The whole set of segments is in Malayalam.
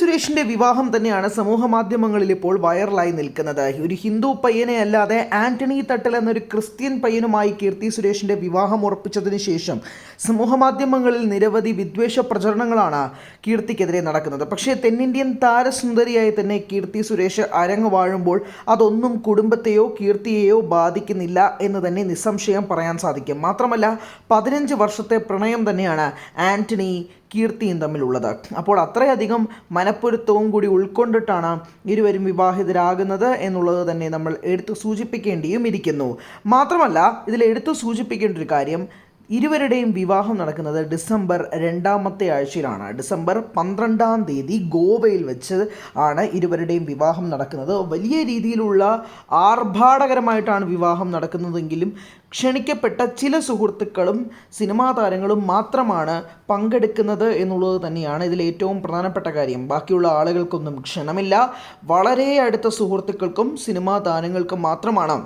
സുരേഷിന്റെ വിവാഹം തന്നെയാണ് സമൂഹ മാധ്യമങ്ങളിൽ ഇപ്പോൾ വൈറലായി നിൽക്കുന്നത്. ഒരു ഹിന്ദു പയ്യനെ അല്ലാതെ ആന്റണി തട്ടൽ എന്നൊരു ക്രിസ്ത്യൻ പയ്യനുമായി കീർത്തി സുരേഷിന്റെ വിവാഹം ഉറപ്പിച്ചതിന് ശേഷം സമൂഹ മാധ്യമങ്ങളിൽ നിരവധി വിദ്വേഷ പ്രചരണങ്ങളാണ് കീർത്തിക്കെതിരെ നടക്കുന്നത്. പക്ഷേ തെന്നിന്ത്യൻ താരസുന്ദരിയായി തന്നെ കീർത്തി സുരേഷ് അരങ്ങ് വാഴുമ്പോൾ അതൊന്നും കുടുംബത്തെയോ കീർത്തിയെയോ ബാധിക്കുന്നില്ല എന്ന് തന്നെ നിസ്സംശയം പറയാൻ സാധിക്കും. മാത്രമല്ല പതിനഞ്ച് വർഷത്തെ പ്രണയം തന്നെയാണ് ആന്റണി കീർത്തിയും തമ്മിലുള്ളത്. അപ്പോൾ അത്രയധികം മനപ്പൊരുത്തവും കൂടി ഉൾക്കൊണ്ടിട്ടാണ് ഇരുവരും വിവാഹിതരാകുന്നത് എന്നുള്ളത് തന്നെ നമ്മൾ എടുത്തു സൂചിപ്പിക്കേണ്ടിയും ഇരിക്കുന്നു. മാത്രമല്ല ഇതിൽ എടുത്തു സൂചിപ്പിക്കേണ്ട ഒരു കാര്യം ഇരുവരുടെയും വിവാഹം നടക്കുന്നത് ഡിസംബർ രണ്ടാമത്തെ ആഴ്ചയിലാണ്. ഡിസംബർ പന്ത്രണ്ടാം തീയതി ഗോവയിൽ വെച്ച് ആണ് ഇരുവരുടെയും വിവാഹം നടക്കുന്നത്. വലിയ രീതിയിലുള്ള ആർഭാടകരമായിട്ടാണ് വിവാഹം നടക്കുന്നതെങ്കിലും ക്ഷണിക്കപ്പെട്ട ചില സുഹൃത്തുക്കളും സിനിമാ താരങ്ങളും മാത്രമാണ് പങ്കെടുക്കുന്നത് എന്നുള്ളത് തന്നെയാണ് ഇതിൽ ഏറ്റവും പ്രധാനപ്പെട്ട കാര്യം. ബാക്കിയുള്ള ആളുകൾക്കൊന്നും ക്ഷണമില്ല. വളരെ അടുത്ത സുഹൃത്തുക്കൾക്കും സിനിമാ താരങ്ങൾക്കും മാത്രമാണ്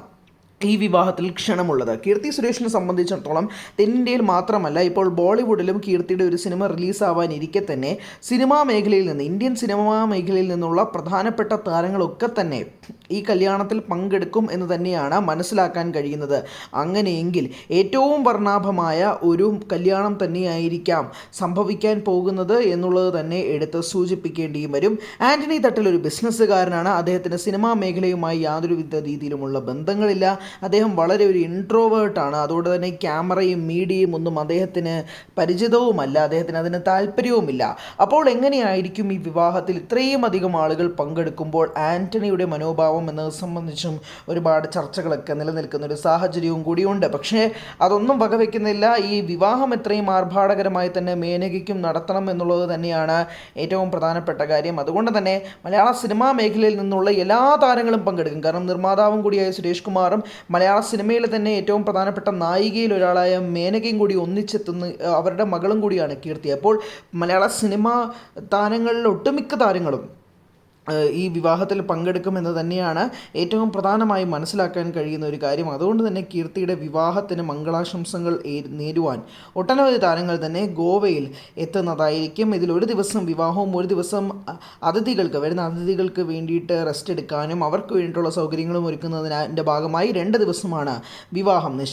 ഈ വിവാഹത്തിൽ ക്ഷണമുള്ളത്. കീർത്തി സുരേഷിനെ സംബന്ധിച്ചിടത്തോളം തെന്നിന്ത്യയിൽ മാത്രമല്ല ഇപ്പോൾ ബോളിവുഡിലും കീർത്തിയുടെ ഒരു സിനിമ റിലീസാവാനിരിക്കെ തന്നെ സിനിമാ മേഖലയിൽ നിന്ന് ഇന്ത്യൻ സിനിമാ മേഖലയിൽ നിന്നുള്ള പ്രധാനപ്പെട്ട താരങ്ങളൊക്കെ തന്നെ ഈ കല്യാണത്തിൽ പങ്കെടുക്കും എന്ന് തന്നെയാണ് മനസ്സിലാക്കാൻ കഴിയുന്നത്. അങ്ങനെയെങ്കിൽ ഏറ്റവും വർണാഭമായ ഒരു കല്യാണം തന്നെയായിരിക്കാം സംഭവിക്കാൻ പോകുന്നത് എന്നുള്ളത് തന്നെ എടുത്ത് സൂചിപ്പിക്കേണ്ടിയും വരും. ആന്റണി തട്ടിൽ ഒരു ബിസിനസ്സുകാരനാണ്. അദ്ദേഹത്തിന് സിനിമാ മേഖലയുമായി യാതൊരുവിധ രീതിയിലുമുള്ള ബന്ധങ്ങളില്ല. അദ്ദേഹം വളരെ ഒരു ഇൻട്രോവേർട്ടാണ് അതുകൊണ്ട് തന്നെ ക്യാമറയും മീഡിയയും ഒന്നും അദ്ദേഹത്തിന് പരിചിതവുമല്ല. അദ്ദേഹത്തിന് അതിന് താല്പര്യവുമില്ല. അപ്പോൾ എങ്ങനെയായിരിക്കും ഈ വിവാഹത്തിൽ ഇത്രയും അധികം ആളുകൾ പങ്കെടുക്കുമ്പോൾ ആന്റണിയുടെ മനോഭാവം എന്നത് സംബന്ധിച്ചും ഒരുപാട് ചർച്ചകളൊക്കെ നിലനിൽക്കുന്ന ഒരു സാഹചര്യവും കൂടിയുണ്ട്. പക്ഷേ അതൊന്നും വകവെക്കുന്നില്ല. ഈ വിവാഹം എത്രയും ആർഭാടകരമായി തന്നെ മേനകയ്ക്കും നടത്തണം എന്നുള്ളത് തന്നെയാണ് ഏറ്റവും പ്രധാനപ്പെട്ട കാര്യം. അതുകൊണ്ട് തന്നെ മലയാള സിനിമാ മേഖലയിൽ നിന്നുള്ള എല്ലാ താരങ്ങളും പങ്കെടുക്കും. കാരണം നിർമ്മാതാവും കൂടിയായ സുരേഷ് കുമാറും മലയാള സിനിമയിൽ തന്നെ ഏറ്റവും പ്രധാനപ്പെട്ട നായികയിൽ ഒരാളായ മേനകയും കൂടി ഒന്നിച്ചെത്തുന്ന അവരുടെ മകളും കൂടിയാണ് കീർത്തി. അപ്പോൾ മലയാള സിനിമ താരങ്ങളിൽ ഒട്ടുമിക്ക താരങ്ങളും ഈ വിവാഹത്തിൽ പങ്കെടുക്കുമെന്ന് തന്നെയാണ് ഏറ്റവും പ്രധാനമായി മനസ്സിലാക്കാൻ കഴിയുന്ന ഒരു കാര്യം. അതുകൊണ്ട് തന്നെ കീർത്തിയുടെ വിവാഹത്തിന് മംഗളാശംസകൾ നേരുവാൻ ഒട്ടനവധി താരങ്ങൾ തന്നെ ഗോവയിൽ എത്തുന്നതായിരിക്കും. ഇതിൽ ഒരു ദിവസം വിവാഹവും ഒരു ദിവസം അതിഥികൾക്ക് വരുന്ന അതിഥികൾക്ക് വേണ്ടിയിട്ട് റെസ്റ്റ് എടുക്കാനും അവർക്ക് വേണ്ടിയിട്ടുള്ള സൗകര്യങ്ങളും ഒരുക്കുന്നതിന്റെ ഭാഗമായി രണ്ട് ദിവസമാണ് വിവാഹം നിശ്ച